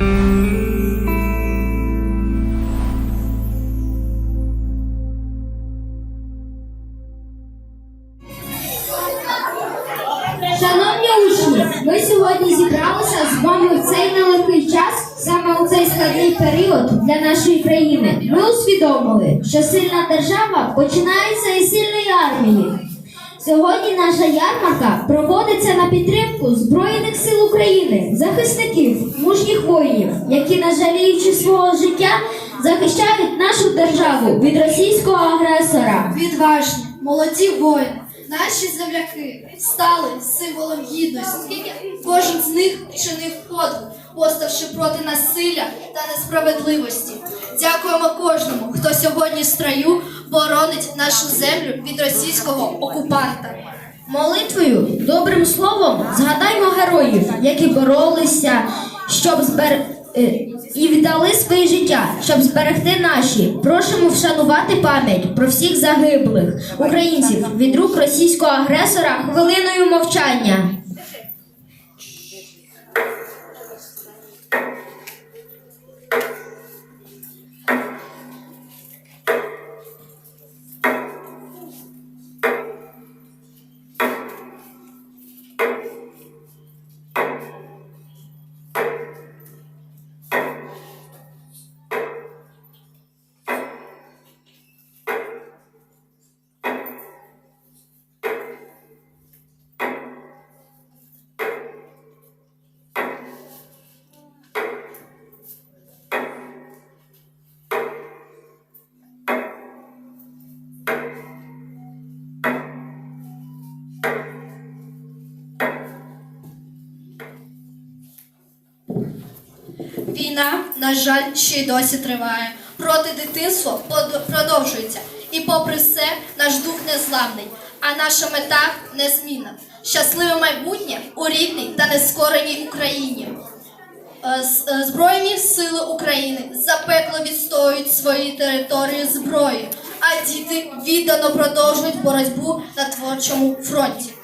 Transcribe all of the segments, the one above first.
Шановні учні, ми сьогодні зібралися з вами в цей нелегкий час, саме у цей складний період для нашої країни. Ми усвідомили, що сильна держава починається із сильної армії. Сьогодні наша ярмарка проводиться на підтримку Збройних сил України, захисників, мужніх воїнів, які, не жаліючи свого життя, захищають нашу державу від російського агресора. Відважні, молоді воїни, наші земляки стали символом гідності. Кожен з них чинив подвиг, поставши проти насилля та несправедливості. Дякуємо кожному, хто сьогодні в строю боронить нашу землю від російського окупанта. Молитвою, добрим словом згадаймо героїв, які боролися, щоб збер... е, і віддали своє життя, щоб зберегти наші. Просимо вшанувати пам'ять про всіх загиблих українців від рук російського агресора хвилиною мовчання. Війна, на жаль, ще й досі триває. Проти дитинства продовжується. І попри все, наш дух незламний, а наша мета незмінна. Щасливе майбутнє у рідній та нескореній Україні. Е, е, Збройні сили України запекло відстоюють свої території зброї, а діти віддано продовжують боротьбу на творчому фронті.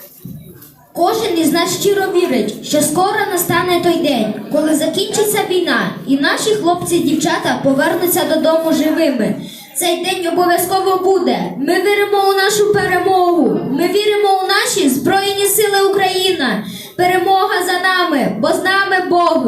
Кожен із нас щиро вірить, що скоро настане той день, коли закінчиться війна, і наші хлопці і дівчата повернуться додому живими. Цей день обов'язково буде. Ми віримо у нашу перемогу. Ми віримо у наші Збройні Сили України. Перемога за нами, бо з нами Бог.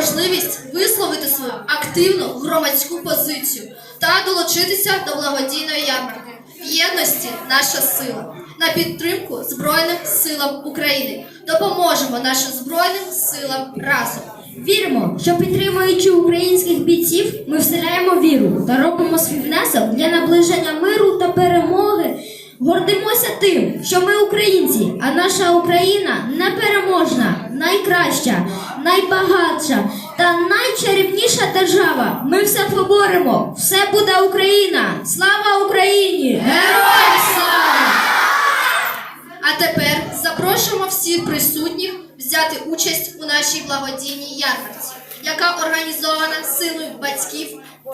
Можливість висловити свою активну громадську позицію та долучитися до благодійної ярмарки. В єдності наша сила на підтримку Збройним силам України. Допоможемо нашим збройним силам разом. Віримо, що підтримуючи українських бійців, ми вселяємо віру та робимо свій внесок для наближення миру та перемоги. Гордимося тим, що ми українці, а наша Україна непереможна, найкраща, найбагатша та найчарівніша держава. Ми все поборемо. Все буде Україна! Слава Україні! Героям слава! А тепер запрошуємо всіх присутніх взяти участь у нашій благодійній ярмарці, яка організована силою батьків, е,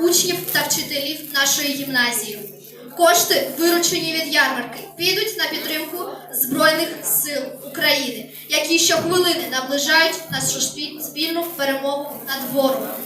учнів та вчителів нашої гімназії. Кошти, виручені від ярмарки, підуть на підтримку Збройних сил України, які щохвилини наближають нашу спільну перемогу над ворогом.